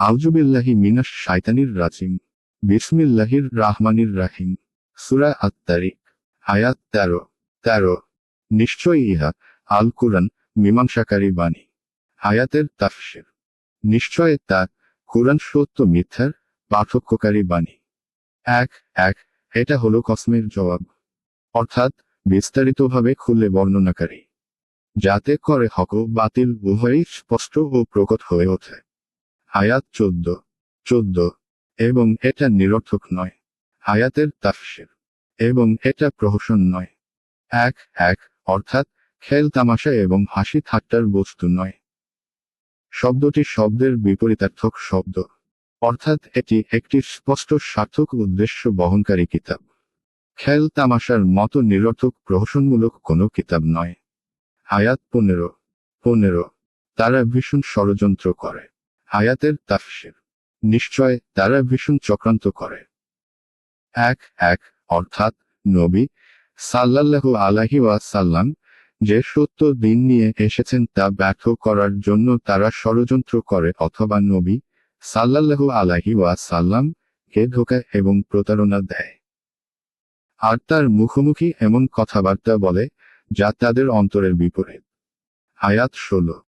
আউজুবিল্লাহি মিনাস শাইতানির রাজিম। বিসমিল্লাহির রাহমানির রাহিম। সুরা আত্মারিক আয়াত তেরো। তেরো। নিশ্চয়ই ইহা আল কুরআন মীমাংসাকারী বাণী। আয়াতের তাফসির। নিশ্চয় তা কুরআন সত্য মিথ্যার পার্থক্যকারী বাণী। এক এক, এটা হলো কসমের জবাব। অর্থাৎ বিস্তারিতভাবে খুলে বর্ণনাকারী। যাতে করে হক বাতিল উভয়ই স্পষ্ট ও প্রকট হয়ে ওঠে। আয়াত চোদ্দ চোদ্দ, এবং এটা নিরর্থক নয়। আয়াতের তাফসির, এবং এটা প্রহসন নয়। এক এক, অর্থাৎ খেল তামাশা এবং হাসি ঠাট্টার বস্তু নয়। শব্দটি শব্দের বিপরীতার্থক শব্দ, অর্থাৎ এটি একটি স্পষ্ট সার্থক উদ্দেশ্য বহনকারী কিতাব। খেল তামাশার মতো নিরর্থক প্রহসনমূলক কোনো কিতাব নয়। আয়াত পনেরো পনেরো, তারা ভীষণ ষড়যন্ত্র করে। আয়াতের তাফসির। নিশ্চয় তারা ভীষণ চক্রান্ত করে। এক এক, অর্থাৎ নবী সাল্লাল্লাহু আলাহি ওয়াসাল্লাম যে সত্য দিন নিয়ে এসেছেন তা ব্যর্থ করার জন্য তারা ষড়যন্ত্র করে অথবা নবী সাল্লাল্লাহু আলাহি ওয়াসাল্লাম কে ধোকা এবং প্রতারণা দেয়। আর তার মুখোমুখি এমন কথাবার্তা বলে যা তাদের অন্তরের বিপরীত। আয়াত ষোলো